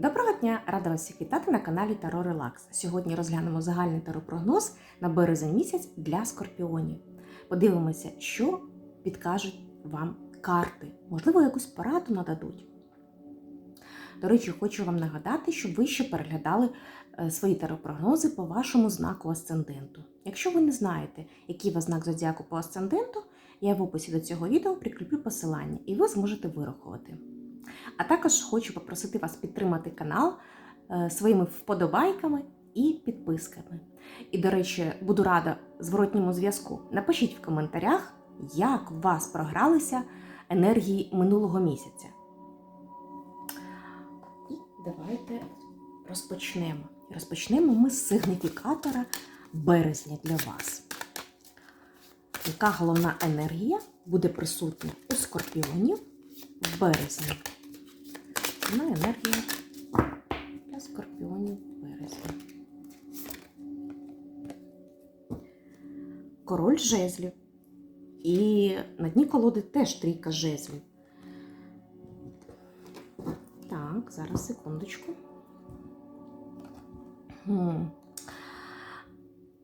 Доброго дня! Рада вас всіх вітати на каналі Таро Релакс. Сьогодні розглянемо загальний таропрогноз на березень місяць для скорпіонів. Подивимося, що підкажуть вам карти. Можливо, якусь пораду нададуть. До речі, хочу вам нагадати, щоб ви ще переглядали е, свої таропрогнози по вашому знаку асценденту. Якщо ви не знаєте, який у вас знак зодіаку по асценденту, я в описі до цього відео прикріплю посилання, і ви зможете вирахувати. А також хочу попросити вас підтримати канал е, своїми вподобайками і підписками. І, до речі, буду рада зворотньому зв'язку. Напишіть в коментарях, як у вас програлися енергії минулого місяця. І давайте розпочнемо. Розпочнемо ми з сигніфікатора березня для вас. Яка головна енергія буде присутня у скорпіонів в березні? Головна енергія для скорпіонів в березні. Король жезлів. І на дні колоди теж трійка жезлів. Так, зараз секундочку.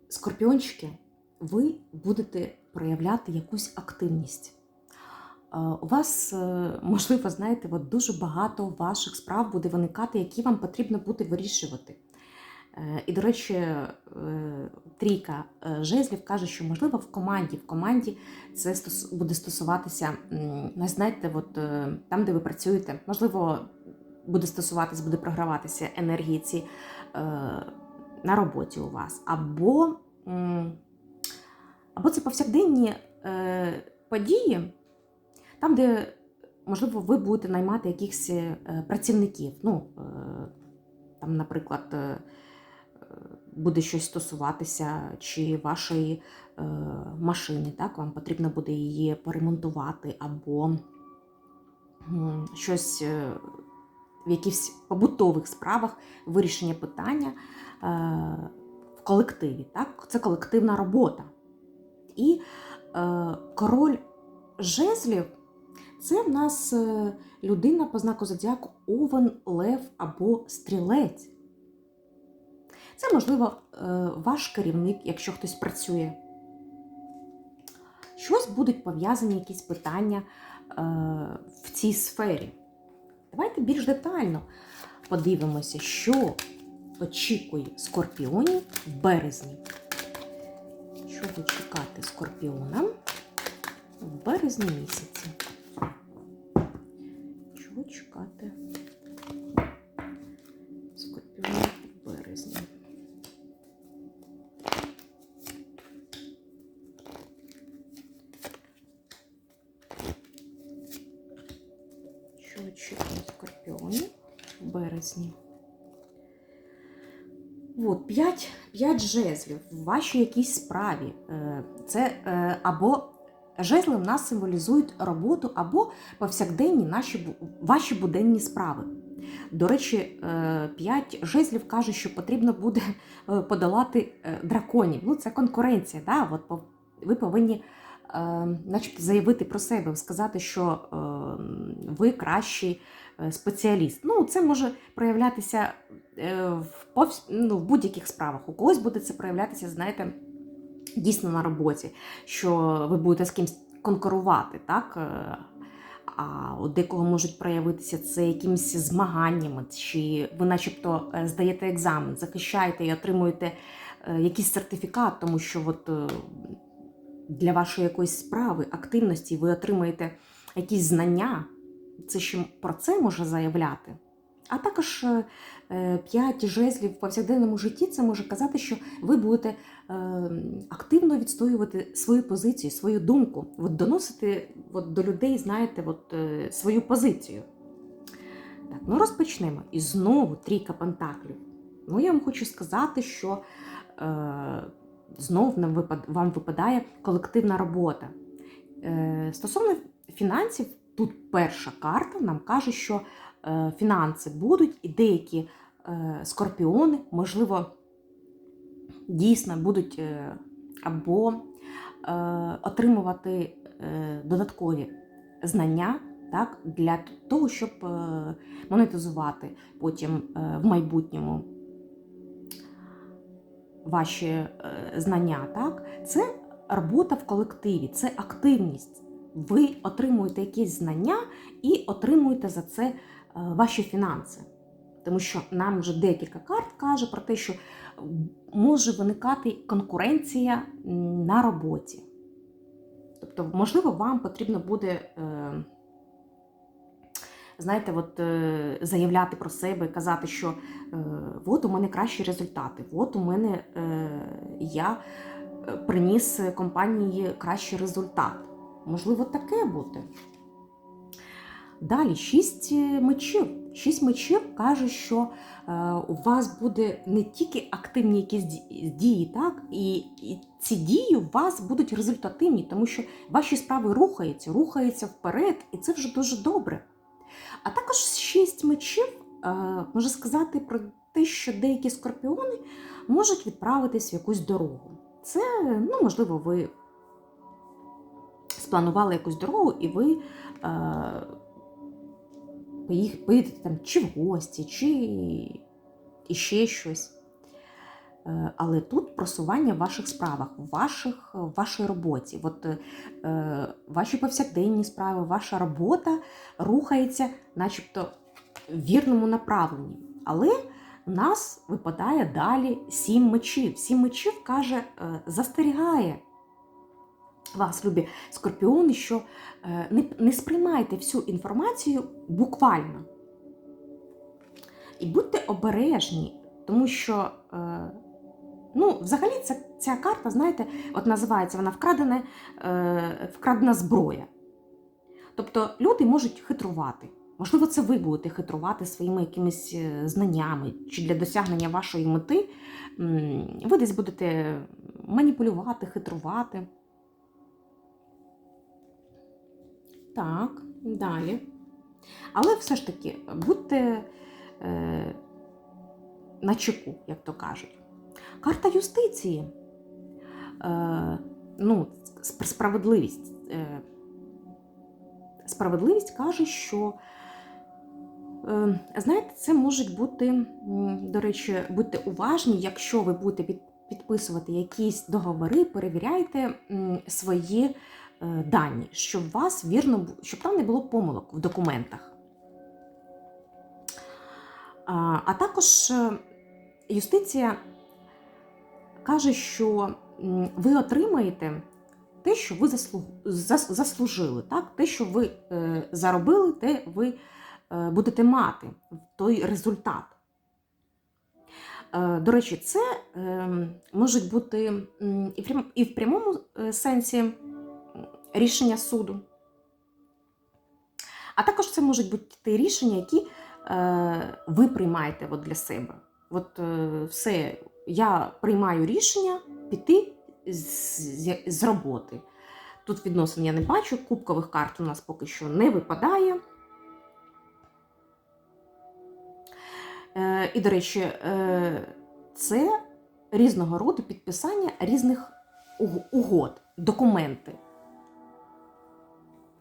Скорпіончики, ви будете проявляти якусь активність. Е, У вас, е, можливо, знаєте, от дуже багато ваших справ буде виникати, які вам потрібно буде вирішувати. Е, І, до речі, трійка жезлів каже, що можливо в команді, в команді це буде стосуватися, знаєте, от там, де ви працюєте, можливо, буде стосуватися, буде програватися енергії ці на роботі у вас. Або, або це повсякденні події, там, де, можливо, ви будете наймати якихось е, працівників. Ну, е, там, наприклад, е, буде щось стосуватися чи вашої машини, так, вам потрібно буде її поремонтувати, або щось в якихось побутових справах вирішення питання в колективі. Так? Це колективна робота. І король жезлів це в нас е, людина по знаку зодіаку Овен, Лев або Стрілець. Це, можливо, е, ваш керівник, якщо хтось працює. Щось будуть пов'язані якісь питання е, в цій сфері. Давайте більш детально подивимося, що очікує скорпіонів в березні. Що чекати скорпіонам в березні місяці? Чого чекати скорпіонів в березні? Що очікує скорпіонів в березні? От, 5, 5 жезлів в вашій якійсь справі. Е, Це е, або жезли в нас символізують роботу, або повсякденні наші, ваші буденні справи. До речі, 5 жезлів каже, що потрібно буде е, подолати е, драконів. Ну, це конкуренція. Да? От ви повинні е, начебто заявити про себе, сказати, що е, ви кращий е, спеціаліст. Ну, це може проявлятися е, в, ну, в будь-яких справах. У когось буде це проявлятися, знаєте, дійсно на роботі, що ви будете з кимось конкурувати, так? Е, А у декого можуть проявитися це якимись змаганнями, чи ви, начебто, е, здаєте екзамен, захищаєте і отримуєте е, якийсь сертифікат, тому що от для вашої якоїсь справи, активності ви отримаєте якісь знання. Це ще про це може заявляти. А також е, п'ять жезлів в повсякденному житті це може казати, що ви будете е, активно відстоювати свою позицію, свою думку, от доносити от до людей, знаєте, от, е, свою позицію. Так, ну розпочнемо. І знову трійка пентаклів. Ну, я вам хочу сказати, що е, знов нам випад, вам випадає колективна робота. Е, стосовно фінансів, тут перша карта нам каже, що фінанси будуть, і деякі е, скорпіони, можливо, дійсно будуть е, або е, отримувати е, додаткові знання так, для того, щоб е, монетизувати потім е, в майбутньому ваші е, знання. Так? Це робота в колективі, це активність. Ви отримуєте якісь знання і отримуєте за це е, ваші фінанси. Тому що нам вже декілька карт каже про те, що може виникати конкуренція на роботі. Тобто, можливо, вам потрібно буде, е, знаєте, от, е, заявляти про себе, казати, що е, от у мене кращі результати, от у мене е, я е, приніс компанії кращий результат. Можливо, таке бути. Далі, шість е, мечів. Шість мечів каже, що е, у вас буде не тільки активні якісь дії, так, і, і ці дії у вас будуть результативні, тому що ваші справи рухаються, рухаються вперед, і це вже дуже добре. А також шість мечів е, може сказати про те, що деякі скорпіони можуть відправитись в якусь дорогу. Це, ну, можливо, ви спланували якусь дорогу, і ви поїх- поїдете там чи в гості, чи іще щось. Е, Але тут просування в ваших справах, в ваших, в вашій роботі. От, е, ваші повсякденні справи, ваша робота рухається, начебто, в вірному направленні. Але в нас випадає далі сім мечів. Сім мечів каже, е, застерігає вас, любі скорпіони, що е, не, не сприймайте всю інформацію буквально. І будьте обережні, тому що, е, ну, взагалі, ця, ця карта, знаєте, от називається вона вкрадене, е, вкрадена зброя. Тобто люди можуть хитрувати. Можливо, це ви будете хитрувати своїми якимись знаннями чи для досягнення вашої мети. Ви десь будете маніпулювати, хитрувати. Так, далі. Але все ж таки, будьте е, на чеку, як то кажуть. Карта юстиції. Е, ну, справедливість. Е, справедливість каже, що, е, знаєте, це можуть бути, до речі, будьте уважні, якщо ви будете підписувати якісь договори, перевіряйте свої дані, щоб вас вірно, щоб там не було помилок в документах. А, також е, юстиція каже, що ви отримаєте те, що ви заслужили, так? те, що ви е, заробили, те ви е, будете мати той результат. Е, До речі, це е, можуть бути і в прямому е, сенсі рішення суду. А також це можуть бути ті рішення, які е, ви приймаєте от для себе. От е, все, я приймаю рішення піти з, з, з роботи. Тут відносин я не бачу, кубкових карт у нас поки що не випадає. Е, і, до речі, е, це різного роду підписання різних угод, документи.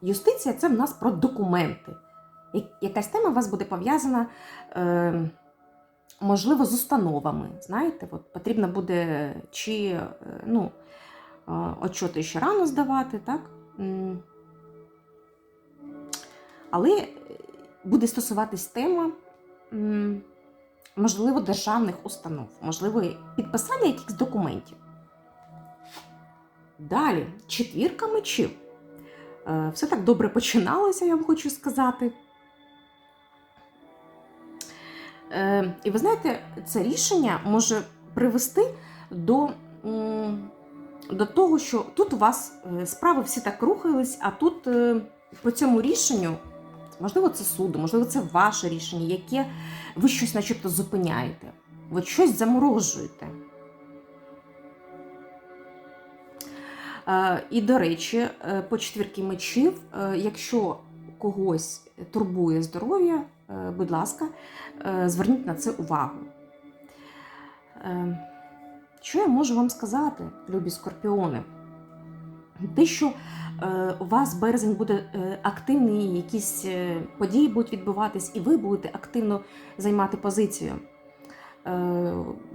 Юстиція це в нас про документи. Якась тема у вас буде пов'язана, е, можливо, з установами. Знаєте, от потрібно буде чи е, ну, е, отчоти ще рано здавати, так? Але буде стосуватись тема, можливо, державних установ, можливо, підписання якихось документів. Далі, четвірка мечів. Е, Все так добре починалося, я вам хочу сказати. Е, І ви знаєте, це рішення може привести до, до того, що тут у вас е, справи всі так рухались, а тут по цьому рішенню, можливо, це суду, можливо, це ваше рішення, яке ви щось начебто зупиняєте, ви щось заморожуєте. І, до речі, е, по четвірки мечів, е, якщо когось турбує здоров'я, е, будь ласка, е, зверніть на це увагу. Е, Що я можу вам сказати, любі скорпіони? те, що е, у вас березень буде е, активний, якісь е, події будуть відбуватись, і ви будете активно займати позицію. Е,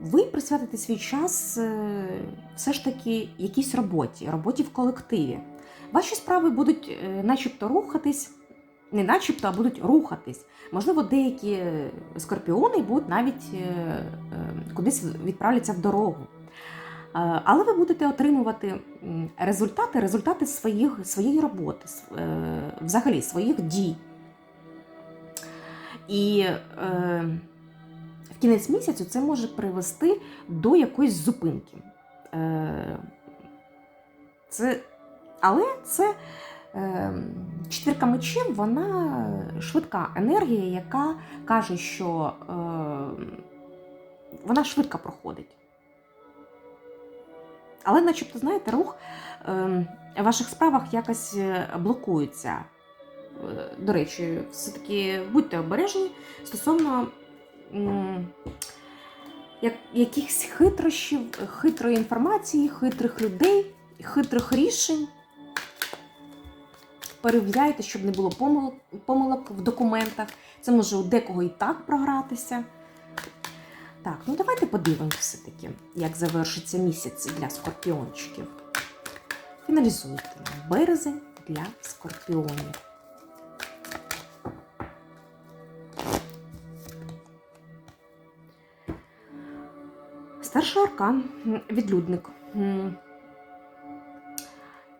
ви присвятите свій час е, все ж таки якійсь роботі, роботі в колективі. Ваші справи будуть е, начебто рухатись, не начебто, а будуть рухатись. Можливо, деякі скорпіони будуть навіть кудись відправляться в дорогу. Але ви будете отримувати результати, результати своїх, своєї роботи, взагалі своїх дій. І кінець місяцю це може привести до якоїсь зупинки. Е, це, але це е, четвірка мечів, вона швидка енергія, яка каже, що е, вона швидко проходить. Але, начебто, знаєте, рух в ваших справах якось блокується. До речі, все-таки будьте обережні стосовно як, якихось хитрощів, хитрої інформації, хитрих людей, хитрих рішень. Перевіряйте, щоб не було помилок, помилок в документах. Це може у декого і так програтися. Так, ну давайте подивимося все-таки, як завершиться місяць для скорпіончиків. Фіналізуйте березень для скорпіонів. Старший аркан відлюдник.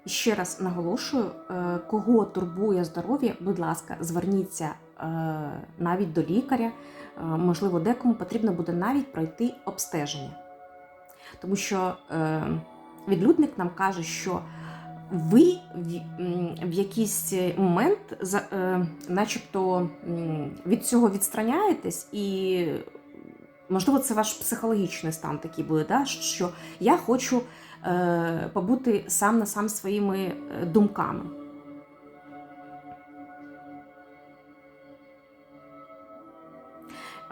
Ще раз наголошую, е, кого турбує здоров'я, будь ласка, зверніться е, навіть до лікаря. Е, Можливо, декому потрібно буде навіть пройти обстеження. Тому що відлюдник нам каже, що ви в, якийсь момент, начебто, від цього відстраняєтесь, і, можливо, це ваш психологічний стан такий буде, да? що я хочу е, побути сам на сам своїми е, думками.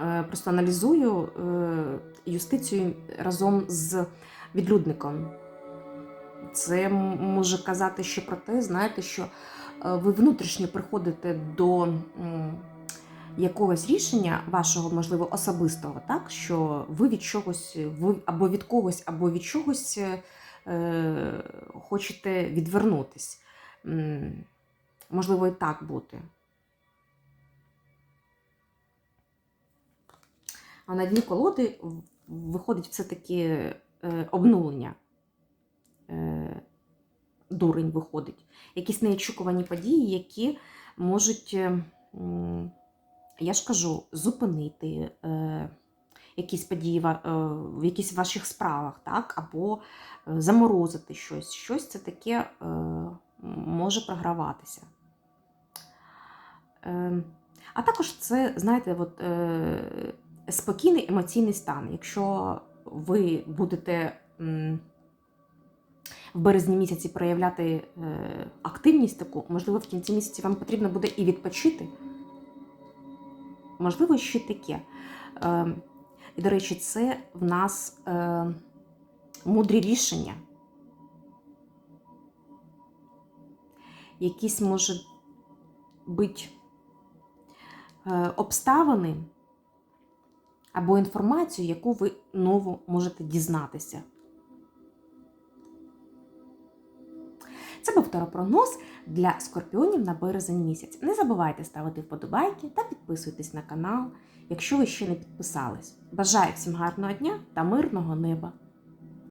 Е, Просто аналізую е, юстицію разом з відлюдником. Це може казати ще про те, знаєте, що е, ви внутрішньо приходите до якогось рішення вашого, можливо, особистого, так? що ви від чогось, ви або від когось, або від чогось е, хочете відвернутись. Можливо, і так бути. А на дні колоди виходить все-таки е, обнулення. Е, дурень виходить. Якісь неочікувані події, які можуть, я ж кажу, зупинити е, якісь події е, в якісь ваших справах, так? або е, заморозити щось. Щось це таке е, може програватися. Е, а також це, знаєте, от, е, спокійний емоційний стан. Якщо ви будете м, в березні місяці проявляти е, активність таку, можливо, в кінці місяці вам потрібно буде і відпочити. Можливо, ще таке. Е, і, до речі, це в нас е, мудрі рішення. Якісь, може бути, е, обставини або інформацію, яку ви нову можете дізнатися. Це був таропрогноз для скорпіонів на березень місяць. Не забувайте ставити вподобайки та підписуйтесь на канал, якщо ви ще не підписались. Бажаю всім гарного дня та мирного неба!